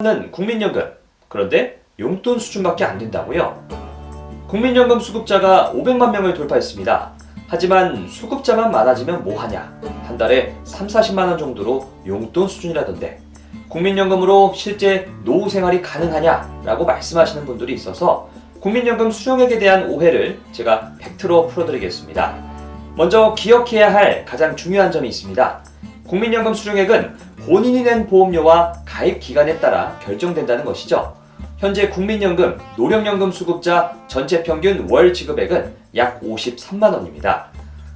는 국민연금. 그런데 용돈 수준밖에 안 된다고요? 국민연금 수급자가 500만 명을 돌파했습니다. 하지만 수급자만 많아지면 뭐하냐? 한 달에 3, 40만 원 정도로 용돈 수준이라던데 국민연금으로 실제 노후 생활이 가능하냐라고 말씀하시는 분들이 있어서 국민연금 수령액에 대한 오해를 제가 팩트로 풀어드리겠습니다. 먼저 기억해야 할 가장 중요한 점이 있습니다. 국민연금 수령액은 본인이 낸 보험료와 가입 기간에 따라 결정된다는 것이죠. 현재 국민연금, 노령연금 수급자 전체 평균 월 지급액은 약 53만 원입니다.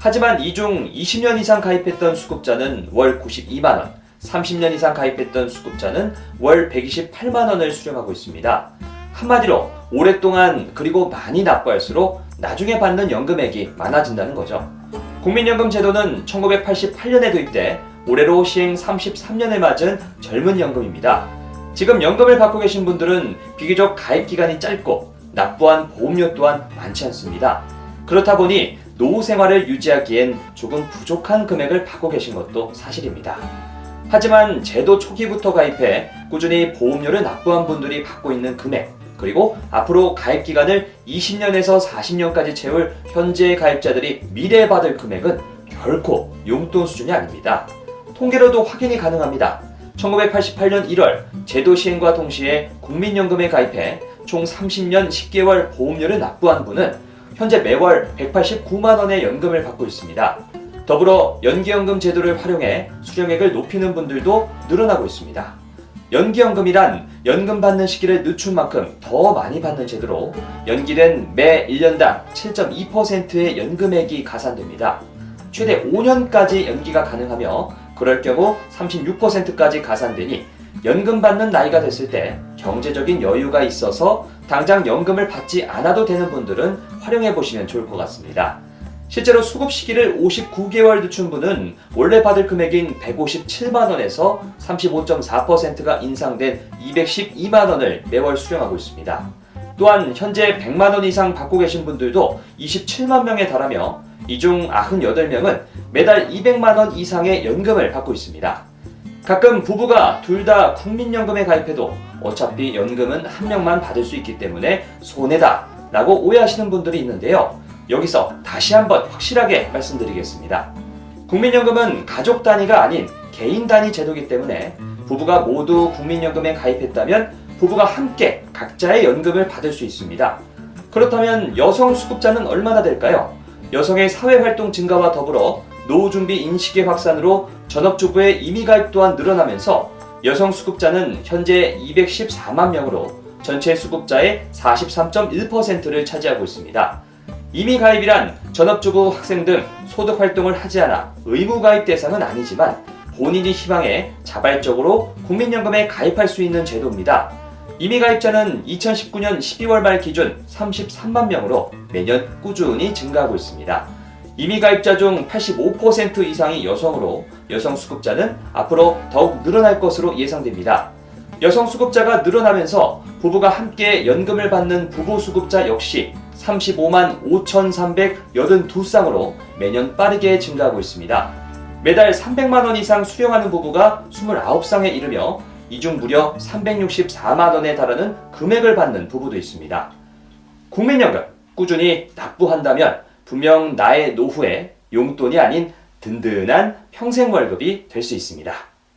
하지만 이 중 20년 이상 가입했던 수급자는 월 92만 원, 30년 이상 가입했던 수급자는 월 128만 원을 수령하고 있습니다. 한마디로 오랫동안 그리고 많이 납부할수록 나중에 받는 연금액이 많아진다는 거죠. 국민연금 제도는 1988년에 도입돼 올해로 시행 33년을 맞은 젊은 연금입니다. 지금 연금을 받고 계신 분들은 비교적 가입 기간이 짧고 납부한 보험료 또한 많지 않습니다. 그렇다 보니 노후 생활을 유지하기엔 조금 부족한 금액을 받고 계신 것도 사실입니다. 하지만 제도 초기부터 가입해 꾸준히 보험료를 납부한 분들이 받고 있는 금액, 그리고 앞으로 가입 기간을 20년에서 40년까지 채울 현재 가입자들이 미래에 받을 금액은 결코 용돈 수준이 아닙니다. 통계로도 확인이 가능합니다. 1988년 1월 제도 시행과 동시에 국민연금에 가입해 총 30년 10개월 보험료를 납부한 분은 현재 매월 189만 원의 연금을 받고 있습니다. 더불어 연기연금 제도를 활용해 수령액을 높이는 분들도 늘어나고 있습니다. 연기연금이란 연금 받는 시기를 늦춘 만큼 더 많이 받는 제도로 연기된 매 1년당 7.2%의 연금액이 가산됩니다. 최대 5년까지 연기가 가능하며 그럴 경우 36%까지 가산되니 연금 받는 나이가 됐을 때 경제적인 여유가 있어서 당장 연금을 받지 않아도 되는 분들은 활용해 보시면 좋을 것 같습니다. 실제로 수급 시기를 59개월 늦춘 분은 원래 받을 금액인 157만 원에서 35.4%가 인상된 212만 원을 매월 수령하고 있습니다. 또한 현재 100만 원 이상 받고 계신 분들도 27만 명에 달하며 이 중 98명은 매달 200만 원 이상의 연금을 받고 있습니다. 가끔 부부가 둘 다 국민연금에 가입해도 어차피 연금은 한 명만 받을 수 있기 때문에 손해다 라고 오해하시는 분들이 있는데요. 여기서 다시 한번 확실하게 말씀드리겠습니다. 국민연금은 가족 단위가 아닌 개인 단위 제도이기 때문에 부부가 모두 국민연금에 가입했다면 부부가 함께 각자의 연금을 받을 수 있습니다. 그렇다면 여성 수급자는 얼마나 될까요? 여성의 사회활동 증가와 더불어 노후준비 인식의 확산으로 전업주부의 임의가입 또한 늘어나면서 여성 수급자는 현재 214만 명으로 전체 수급자의 43.1%를 차지하고 있습니다. 임의가입이란 전업주부 학생 등 소득 활동을 하지 않아 의무가입 대상은 아니지만 본인이 희망해 자발적으로 국민연금에 가입할 수 있는 제도입니다. 임의가입자는 2019년 12월 말 기준 33만 명으로 매년 꾸준히 증가하고 있습니다. 임의가입자 중 85% 이상이 여성으로 여성 수급자는 앞으로 더욱 늘어날 것으로 예상됩니다. 여성 수급자가 늘어나면서 부부가 함께 연금을 받는 부부 수급자 역시 35만 5,382쌍으로 매년 빠르게 증가하고 있습니다. 매달 300만 원 이상 수령하는 부부가 29쌍에 이르며 이 중 무려 364만 원에 달하는 금액을 받는 부부도 있습니다. 국민연금 꾸준히 납부한다면 분명 나의 노후에 용돈이 아닌 든든한 평생 월급이 될 수 있습니다.